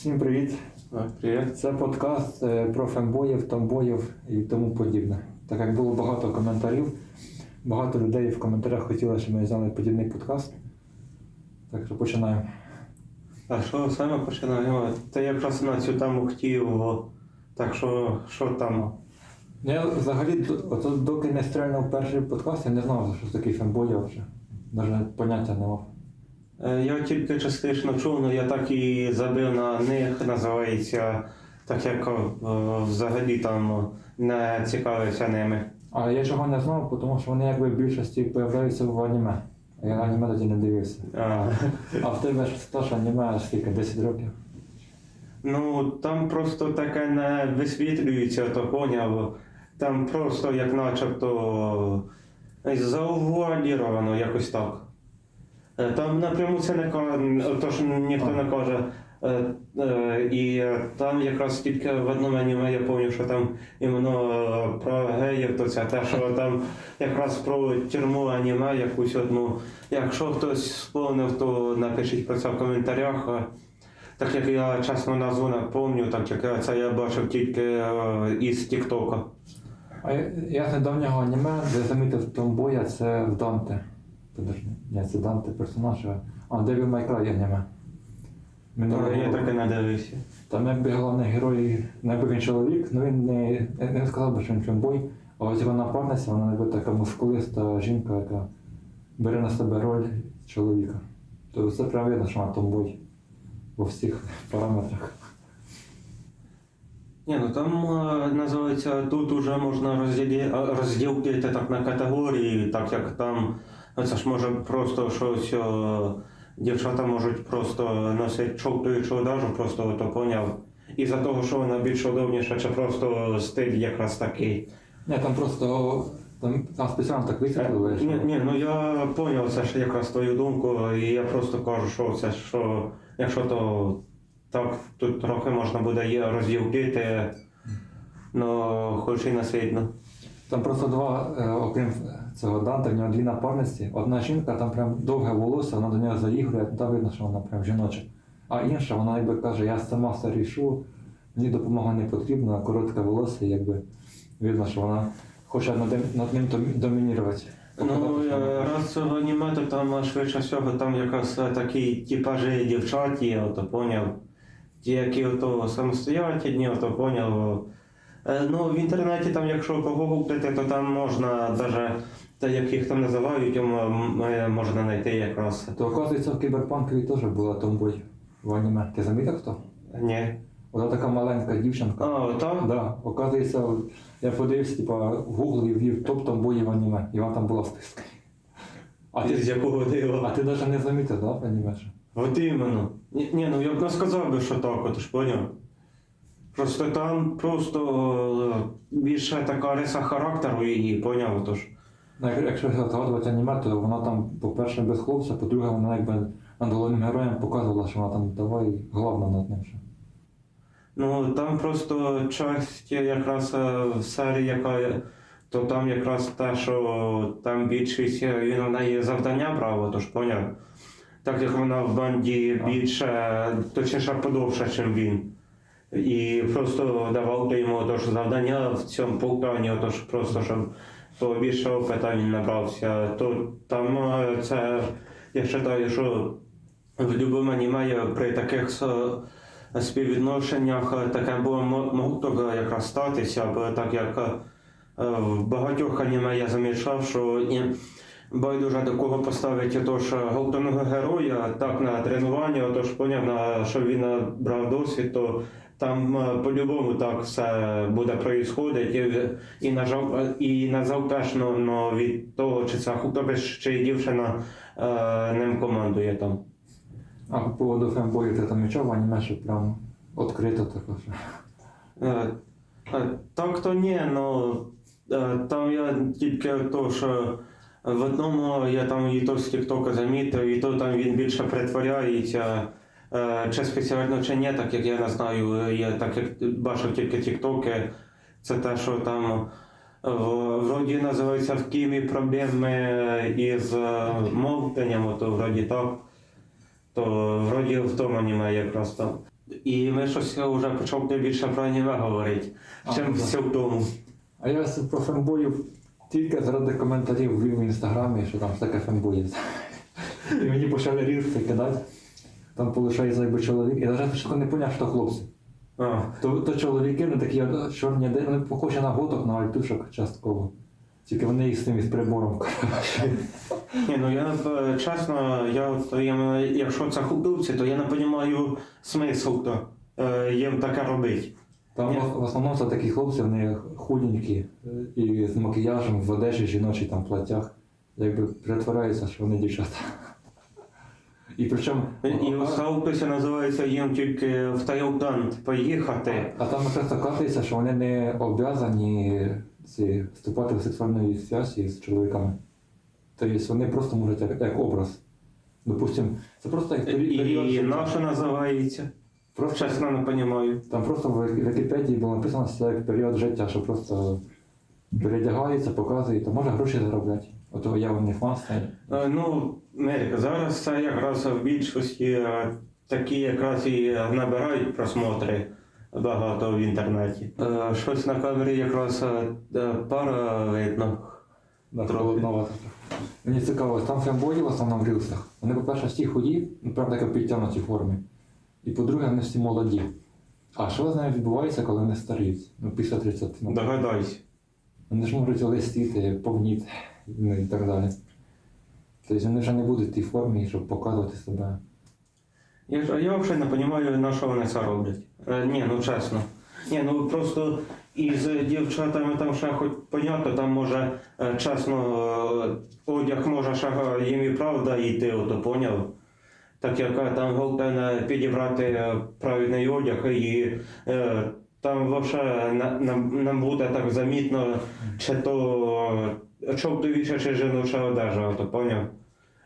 Всім привіт! Привіт. Це подкаст е, про фембоїв, томбоїв і тому подібне. Так як було багато коментарів, багато людей в коментарях хотіли, щоб ми зняли подібний подкаст. Так що починаємо. А що саме починаємо? Та я якраз на цю тему хотів. Так що, що там? Я взагалі, доки не стрельнув перший подкаст, я не знав, що таке фембоя вже. Навіть поняття не мав. Е, Я тільки частично чув, але я так і забив на них, називається, так як е, взагалі там не цікавився ними. А я чого не знав, тому що вони якби в більшості появляються в аніме. Я аніме тоді не дивився. А, А в тебе ж теж аніме скільки, 10 років. ну там просто таке не висвітлюється, то поняв. Там просто як начебто завуаліровано якось так. Там напряму це не каже, тож ніхто не каже. Е, е, І там якраз тільки в одному аніме я пам'ятаю, що там іменно е, про геїв, то це те, що там якраз про тюрму аніме якусь одну. Якщо хтось сповнив, то напишіть про це в коментарях. Так як я чесно назву не пам'ятаю, так як це я бачив тільки із Тіктока. А я, я з недавнього аніме, де замітив Томбоя, це в Данте. Подожди, ні, це Данте персонаж, а- а Девіл Майкрай аніме. Минулого Е, Я так і не дивився. Там якби головний герой, якби він чоловік, ну він не, не, сказав би, що він фембой, а ось його напарниця, вона якби така мускулиста жінка, яка бере на себе роль чоловіка. Тобто це прям видно, що вона томбой у всіх параметрах. Ні, ну там е, називається, тут уже можна розділи, розділити так на категорії, так як там, це ж може просто щось, е, дівчата можуть просто носити одежу, просто то поняв. І за того, що вона більш удобніша, чи просто стиль якраз такий. Ні, там просто там, там спеціально так висвітлили, Ні, ні, ну я поняв це ж якраз твою думку, і я просто кажу, що це що, якщо то так, тут трохи можна буде є розділити, ну хоч і не сильно. Там просто два, е, окрім цього Данте, в нього дві напарниці. Одна жінка, там прям довге волосся, вона до нього заігрує, там видно, що вона прям жіноча. А інша, вона якби каже, я сама все рішу, мені допомога не потрібна, коротке волосся, якби видно, що вона хоче над, ним- над ним домінірувати. Ну, е, раз в аніме, то там швидше всього там якраз е, такі типажі дівчат є, ото поняв. Ті, які ото самостоятельні, ото поняв. Е, Ну, в інтернеті там, якщо погуглити, то там можна навіть те, як їх там називають, е, можна знайти якраз. То оказується, в кіберпанкові теж була томбой в аніме. Ти замітив хто? Ні. Вона така маленька дівчинка. А, там? Да, оказується, я подивився, типа, в Google і ввів топ томбоїв аніме, і вона там була в списку. А З ти, якого а ти навіть не замітив, да, в аніме? От іменно. Ні, ні, ну я б не сказав би, що так, от ж поняв. Просто там просто е, більше така риса характеру її, поняв, отож. Ну, якщо згадувати аніме, то вона там, по-перше, без хлопця, по-друге, вона якби над головним героєм показувала, що вона там давай головна над ним. ще. Ну там просто часть якраз е, в серії, яка то там якраз те, що там більшість е, він у неї завдання брав, тож поняв. Так як вона в банді більше, точніше подовше, ніж він. І просто давав йому тож завдання в цьому полкані, отож просто щоб побільше опита він набрався. То там е, це я вважаю, що в будь-якому аніме при таких співвідношеннях е, таке було могло якраз статися, бо так як е, в багатьох аніме я замічав, що байдуже до кого поставить отож головного героя так на тренування, отож поняв, на, що він е, брав досвід, то там е, по-любому так все буде проїсходити. І, і, нажав, і незалежно ну, від того, чи це хлопець чи дівчина е, ним командує там. А по поводу фембоїв ти там нічого аніме, що прям відкрито також. Е, е, Так то ні, ну е, там я тільки то, що в одному я там і то з Тіктока замітив, і то там він більше притворяється. Е, Чи спеціально, чи ні, так як я не знаю, я так як бачив тільки Тіктоки, це те, що там вроді називається в Кімі проблеми із е, мовленням, то вроді так. То вроді в тому аніме якраз там. І ми щось вже почали більше про аніме говорити, чим все в тому. А я про фембоїв тільки заради коментарів в інстаграмі, що там таке фембоїв. І мені почали рілси кидати. Там полишає якби чоловік. І навіть не поняв, що хлопці. А, То, то чоловіки, вони такі чорні, вони похожі на готок, на альтушок частково. Тільки вони їх з тим із прибором. ні, ну я е, чесно, я їм, якщо це худовці, то я не розумію смисл то, е, їм таке робити. Там Ні. в, основному це такі хлопці, вони худенькі е, і з макіяжем, в одежі жіночій там платях. Якби притворяються, що вони дівчата. І причому. І сталкися називається їм тільки в Таїланд поїхати. А там якраз оказується, що вони не обов'язані ці, вступати в сексуальну зв'язку з чоловіками. Тобто вони просто можуть як, як образ. Допустим, це просто як пері- період. І наше називається. Просто, Чесно не розумію. там просто в Вікіпедії було написано, що це як період життя, що просто передягаються, показують, то може гроші заробляти. Ото я вони фанси. Е, Ну, Мерика, зараз це якраз в більшості е, такі якраз і набирають просмотри багато в інтернеті. Е, Щось на камері якраз пара видно. Да, холодновато. Мені цікаво, там фембої в основному в рілсах. Вони, по-перше, всі худі, ну прям таке підтягнуті формі. І по-друге, вони всі молоді. А що з ними відбувається, коли вони старіють? Ну, після 30. Ну, Догадайся. вони ж можуть листіти, повніти ну, і так далі. Тобто вони вже не будуть в тій формі, щоб показувати себе. Я, ж- я взагалі не розумію, на що вони це роблять. Е, ні, ну чесно. Ні, ну просто із дівчатами там ще хоч понятно, там може е, чесно е, одяг може ще е, їм і правда йти, ото поняв. Так як там головне підібрати правильний одяг і е, там взагалі не буде так замітно, чи то е, чоловіча чи жіноча одежа, ото поняв.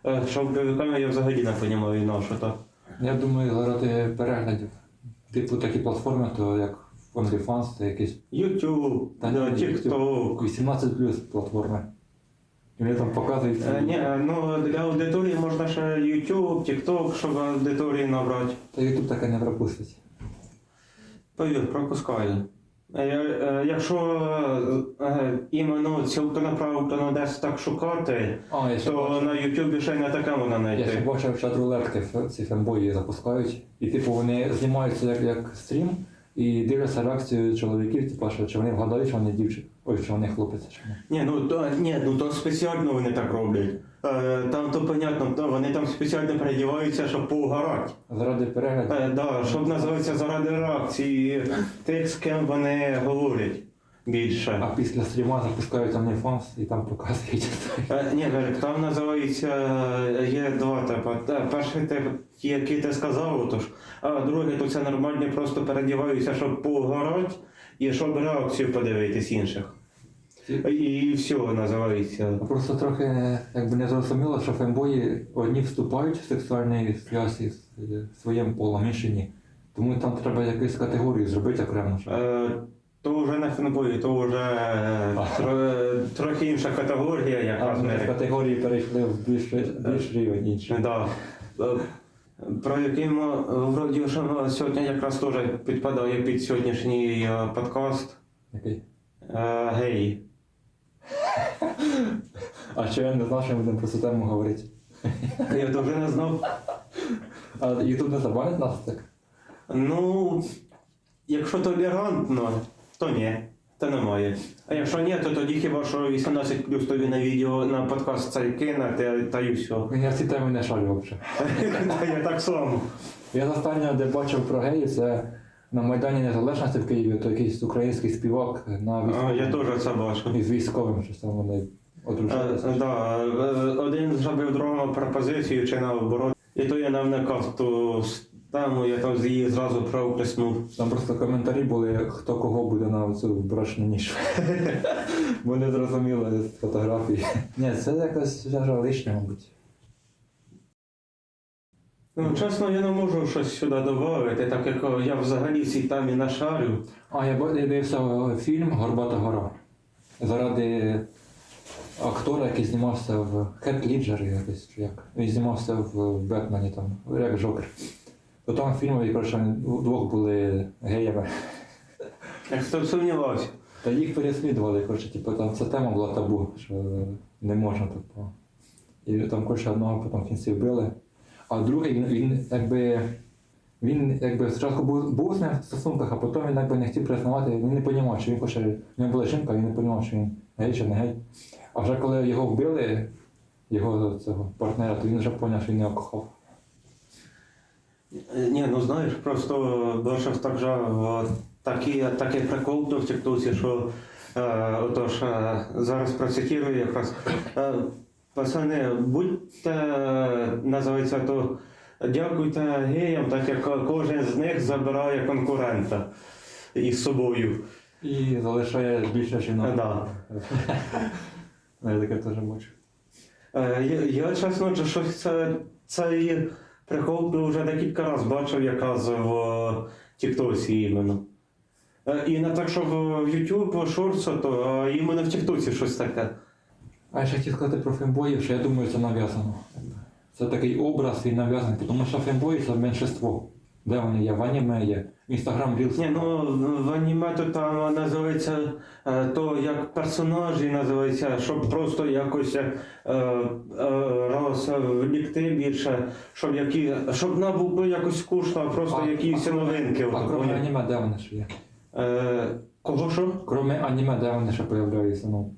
Е, Чоловіками я взагалі не розумію, на що то. Я думаю, заради переглядів. Типу такі платформи, то як OnlyFans, це якісь YouTube, Та да, ні, TikTok. 18 плюс платформи. І вони там показують. Е, Ні, ну для аудиторії можна ще YouTube, TikTok, щоб аудиторії набрати. Та YouTube таке не пропустить. Пропускаю. Е, е, Якщо е, е, іменно цілконаправлено десь так шукати, А, я ще то бачив. на YouTube ще й не таке можна Я ще знайти. бачив чат рулетки, ф- ці фембої запускають. І типу вони знімаються як, як стрім і дивляться реакцію чоловіків, типу, що чи вони вгадають, що вони дівчина. Ой, що вони хлопець чи ні. Ні, ну то ні, ну то спеціально вони так роблять. Е, Там то понятно, то вони там спеціально передіваються, щоб поугарати. Заради перегляду. Е, да, щоб називається заради реакції тих, з ким вони говорять більше. А після стріма запускають OnlyFans і там показують. Е, Ні, Гарик, там називається е, є два типи. Перший тип, який ти сказав, отож, а другий то це нормальні, просто передіваються, щоб погорати і щоб реакцію подивитись інших. І все називається. Просто трохи якби не зрозуміло, що фембої одні вступають в сексуальні зв'язки з е, своїм полом, інші ні. Тому там треба якусь категорію зробити окремо. Е, То вже не фенбої, то вже е, тро- трохи інша категорія, яка ми з категорії перейшли в більш, більш рівень інший. Да. Е, Про який ми е, вроді що сьогодні якраз теж підпадає під сьогоднішній е, подкаст. Який? Е, Гей. А що я не знав, що ми будемо про цю тему говорити. Я дуже не знав. А Ютуб не забанить нас так? Ну, якщо толерантно, то ні. Та немає. А якщо ні, то тоді хіба що 18 плюс тобі на відео на подкаст цей кине, та, та й все. Я ці теми не шарю взагалі. Я так само. Я останнє, де бачив про геїв, це на Майдані Незалежності в Києві, то якийсь український співак на військовому. Я теж це бачу. Із військовим, що там вони Е, одружилися. да, е, один зробив другому пропозицію чи наоборот. І то я не вникав ту тему, я там її зразу проплеснув. Там просто коментарі були, хто кого буде на цю брачну ніч. Бо не зрозуміло з фотографії. Ні, це якось вже лишнє, мабуть. Ну, чесно, я не можу щось сюди додати, так як я взагалі в цій темі не шарю. А я дивився е, фільм Горбата гора. Заради актора, який знімався в Хет Ліджер якось чи як. Він знімався в Бетмені там, як Жокер. Потім в фільмі, коротше, вони вдвох були геями. Як хто сумнівався. Та їх переслідували, коротше, типу, там ця тема була табу, що не можна типу. І там, коротше, одного потім в кінці вбили. А другий, він, він якби. Він якби спочатку був, був з ним в стосунках, а потім він якби не хотів признавати, він не розумів, що він хоче. В нього була жінка, він не розумів, що він гей чи не гей. А вже коли його вбили, його цього партнера, то він вже зрозумів, що він його кохав. Е, Ні, ну знаєш, просто більше так же о, такий, прикол до в що е, отож, е, зараз процитирую якраз. Е, пацани, будьте, називається то, дякуйте геям, так як кожен з них забирає конкурента із собою. І залишає більше жінок. Да. Я таке теж бачу. Е, Я, я чесно, що щось це, цей прикол вже декілька разів бачив якраз в е, Тіктосі іменно. Е, І не так, що в YouTube шорts, то а іменно в Тіктосі щось таке. А я ще хотів сказати про фембоїв, що я думаю, це нав'язано. Це такий образ і нав'язаний, тому що фембої це меншинство. Де вони є? В аніме є. В Інстаграм Reels. Ні, ну в аніме то там називається е, то як персонажі називається, щоб просто якось е, е, розвлікти більше, щоб які, щоб нам було якось скучно, а просто А- якісь а- новинки. А от, кроме аніме, де вони ще є? Е, Кого що? Кроме аніме, де вони ще появляються? Ну,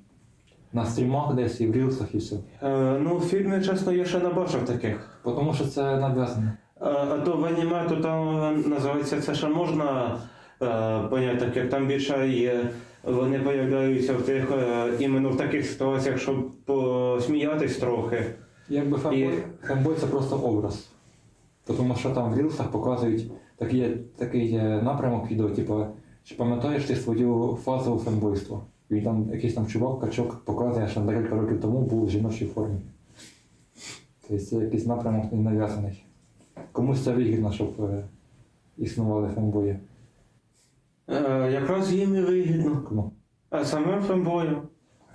на стрімах десь і в рілсах і все. Е, ну, в фільмі, чесно, я ще не бачив таких. Тому що це нав'язано. А, то в аніме, то там е, називається це ще можна е, поняти, так як там більше є. Вони появляються в тих е, іменно в таких ситуаціях, щоб посміятись трохи. Якби фембой, І- фембой це просто образ. Тому що там в рілсах показують такий, такий е, напрямок відео, типу, чи пам'ятаєш ти свою фазу фембойства? І там якийсь там чувак, качок показує, що декілька років тому був в жіночій формі. Тобто це якийсь напрямок не нав'язаний. Комусь це вигідно, щоб е, існували фембої. Е, якраз їм і вигідно. Кому? А самим фембоєм.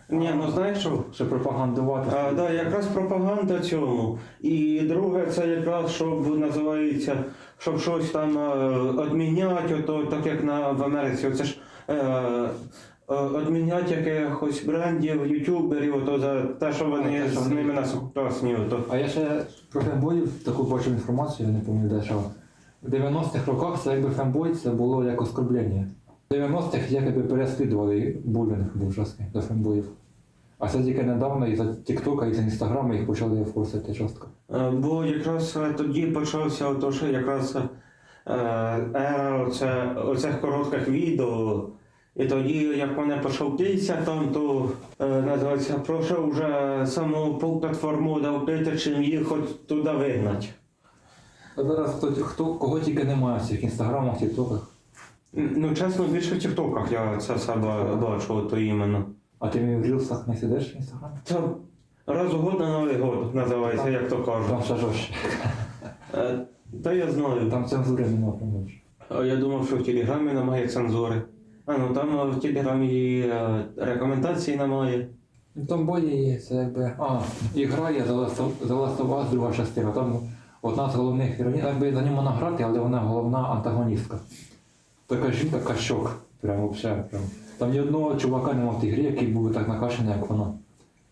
Ні, ну знаєш що? Щоб пропагандувати. А, да, якраз пропаганда цьому. І друге, це якраз щоб називається, щоб щось там е, відміняти, так як на в Америці. Оце ж е, е, відміняти якихось брендів, ютуберів, ото за те, що вони з ними на сучасні. Ото. А я ще про фембоїв таку бачу інформацію, я не пам'ятаю, що в 90-х роках це якби фембой це було як оскорблення. В 90-х якби переслідували булінг був жорсткий до фембоїв. А це тільки недавно із-за Тіктока, із-за Інстаграма їх почали форсити жорстко. Е, Бо якраз е, тоді почався ото, що якраз е, ера оцих коротких відео. І тоді, як вони почалися там, то е, називається, прошу вже саму платформу давити, чим їх хоч туди вигнати. А зараз хто, хто кого тільки немає в цих інстаграмах, тіктоках. Ну, чесно, більше в Тіктоках я це себе бачу, то іменно. А ти в рілсах не сидиш в інстаграмі? Це раз у год на Новий год називається, як то кажуть. Там ще жорстче. Е, Та я знаю. Там цензури немає, помилиш. А Я думав, що в Телеграмі немає цензури. А ну там е, в Телеграмі і, е, рекомендацій немає. Ну, Там бої є, це якби. А, і грає The Last of- The друга частина. Там одна з головних героїв, якби за ним вона грати, але вона головна антагоністка. Така жінка кащок. Прям взагалі. Прям. Там ні одного чувака немає в тій грі, який був так накачаний, як вона.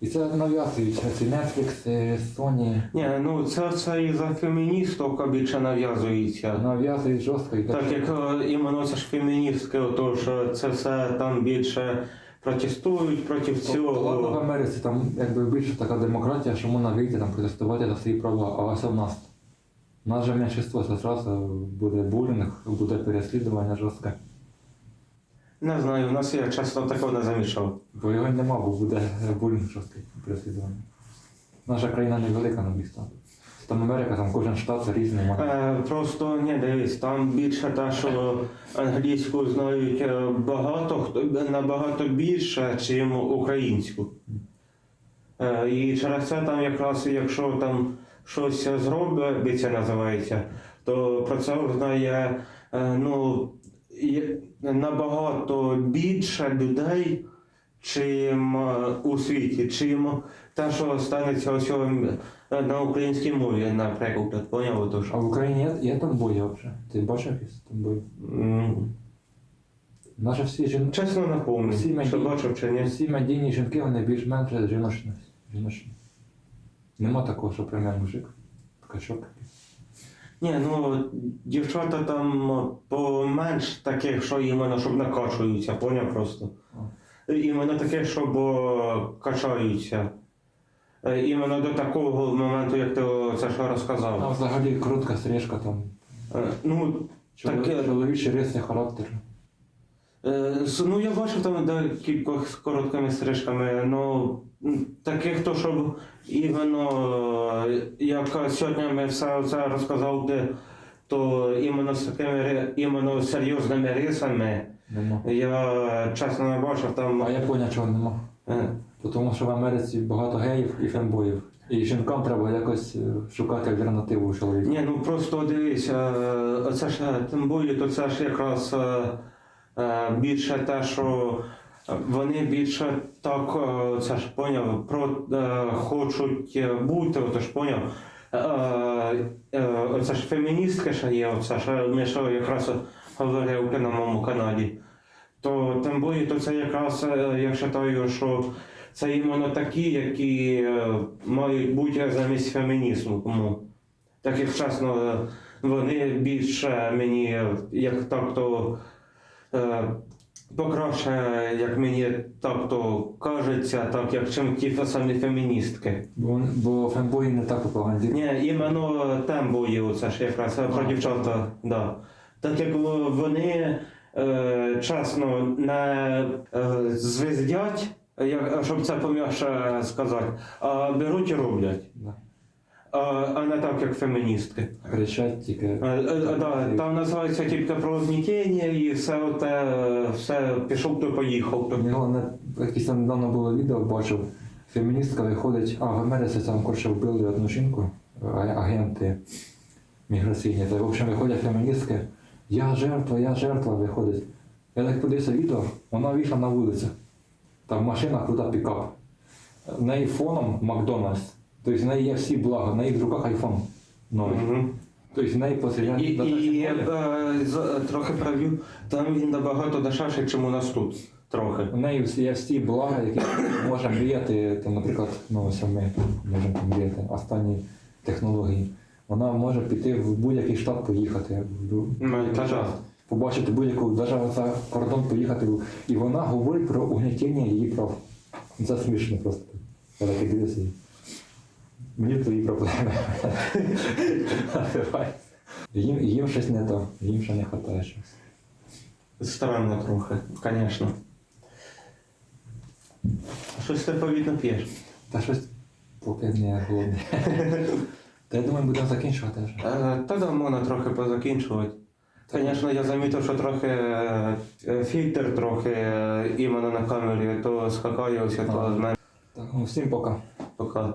І це нав'язують ці Netflix, е, Sony, Ні, ну це все і за феміністок більше нав'язується. нав'язують жорстко і Так як е, іменно це ж феміністки, отож це все там більше протестують проти Тобто, ладно, в. Америці там якби більше така демократія, що можна вийти там протестувати за свої права, а ось у нас. У нас же меншинство, це зразу буде булінг, буде переслідування жорстке. Не знаю, у нас я часто такого не замічав. Бо його нема, бо буде булінг жорсткий переслідування. Наша країна невелика на місто. Там Америка, там кожен штат різний має. Е, Просто не дивись, там більше те, що англійську знають е, багато хто набагато більше, ніж українську. Е, І через це там якраз, якщо там щось зробить, це називається, то про це знає е, ну, набагато більше людей, чим е, у світі, чим те, що станеться ось на українській мові, наприклад, поняв, то А в Україні є, є тамбої взагалі? Ти бачив якісь тамбої? М, Наші всі жінки, Чесно не помню, Всі що бачив чи ні. всі медійні жінки, вони більш-менш жіночні. жіночні. Нема такого, що прям мужик. Качок. Ні, ну дівчата там поменш таких, що іменно, щоб накачуються, поняв просто. Іменно таких, щоб качаються. Е, Іменно до такого моменту, як ти це що розказав. А взагалі коротка стрижка там. Е, Ну, Чоловік, Таке- Чоловічий рисний характер. Е, Ну, я бачив там декількох з короткими стрижками, ну таких, то щоб іменно, е, як сьогодні ми все це розказав, де, то іменно з такими іменно серйозними рисами, Нема. я чесно не бачив там. А Японія чого нема? е, Тому що в Америці багато геїв і фембоїв. І жінкам треба якось шукати альтернативу у чоловіка. Ні, ну просто дивись, оце ж тим більше, то це ж якраз більше те, що вони більше так, е, це ж поняв, про е, хочуть е, бути, ото ж поняв. Е, е, Оце ж феміністки ще є, оце ж ми що якраз говорили на моєму каналі. То тим більше, то це якраз е, я вважаю, що це іменно такі, які е, мають бути замість фемінізму. Тому так як чесно, е, вони більше мені, е, як так то е, покраще, як мені так то кажеться, так як чим ті самі феміністки. Бо, бо фембої не так пропагандують. Ні, іменно тембої, оце ж якраз е, про дівчата. Да. Так як вони е, чесно не е, звездять, як, щоб це пом'якше сказати, а беруть і роблять. Да. А, а не так, як феміністки. Кричать тільки. Е, е, да, там називається тільки про гнітіння і все оте, е, все пішов то поїхав. Головне, якесь там недавно було відео, бачив, феміністка виходить, а в Америці там коротше вбили одну жінку, агенти міграційні. Та, в общем, виходять феміністки, я жертва, я жертва виходить. Я так подивився відео, вона вийшла на вулицю. Там машина крута пікап. В неї фоном Макдональдс. Тобто в неї є всі блага, в неї в руках айфон новий. Мгм. Тобто в неї посередині. І, і я б, е, з- трохи правів, там він набагато дешевший, ніж у нас тут. Трохи. У неї всі- є всі блага, які може мріяти, там, наприклад, ну, ось ми можемо там мріяти останні технології. Вона може піти в будь-який штат поїхати, в Ну, та побачити будь-яку, навіть за кордон поїхати. І вона говорить про угнітіння її прав. Це смішно просто. Я так і дивлюся. Мені твої проблеми. Їм, їм щось не то, їм ще не вистачає щось. Странно трохи, звісно. Щось ти повітно п'єш. Та щось поки не голодний. Та я думаю, будемо закінчувати вже. Е, Та да, можна трохи позакінчувати. Звісно, я замітив, що трохи е, фільтр трохи е, іменно на камері, то скакає ось, то з мене Так, ну всім пока. пока.